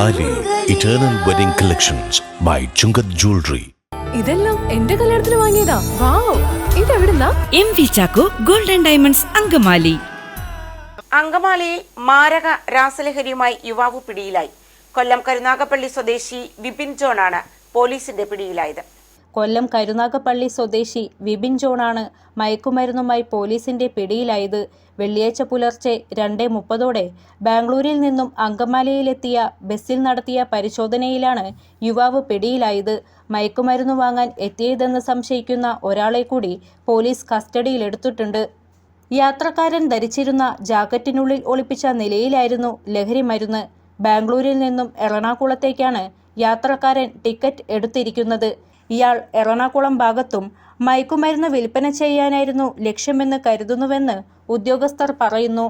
Thali eternal wedding collections by Chungath jewellery ഇതെല്ലാം എന്റെ കല്യാണത്തിന് വാങ്ങിയതാ. Wow ഇതെവിടുന്നാ? M V Chacko golden diamonds Angamaly. അങ്കമാലിയിൽ മാരക രാസലഹരിയുമായി യുവാവ് പിടിയിലായി. കൊല്ലം കരുനാഗപ്പള്ളി സ്വദേശി വിപിൻ ജോണാണ് പോലീസിന്റെ പിടിയിലായത്. കൊല്ലം കരുനാഗപ്പള്ളി സ്വദേശി വിപിൻ ജോണാണ് മയക്കുമരുന്നുമായി പോലീസിന്റെ പിടിയിലായത്. വെള്ളിയാഴ്ച പുലർച്ചെ രണ്ടേ മുപ്പതോടെ ബാംഗ്ലൂരിൽ നിന്നും അങ്കമാലിയിലെത്തിയ ബസ്സിൽ നടത്തിയ പരിശോധനയിലാണ് യുവാവ് പിടിയിലായത്. മയക്കുമരുന്ന് വാങ്ങാൻ എത്തിയതെന്ന് സംശയിക്കുന്ന ഒരാളെ കൂടി പോലീസ് കസ്റ്റഡിയിലെടുത്തിട്ടുണ്ട് യാത്രക്കാരൻ ധരിച്ചിരുന്ന ജാക്കറ്റിനുള്ളിൽ ഒളിപ്പിച്ച നിലയിലായിരുന്നു ലഹരി മരുന്ന് ബാംഗ്ലൂരിൽ നിന്നും എറണാകുളത്തേക്കാണ് യാത്രക്കാരൻ ടിക്കറ്റ് എടുത്തിരിക്കുന്നത്. ഇയാൾ എറണാകുളം ഭാഗത്തും മയക്കുമരുന്ന് വിൽപ്പന ചെയ്യാനായിരുന്നു ലക്ഷ്യമെന്ന് കരുതുന്നുവെന്ന് ഉദ്യോഗസ്ഥർ പറയുന്നു.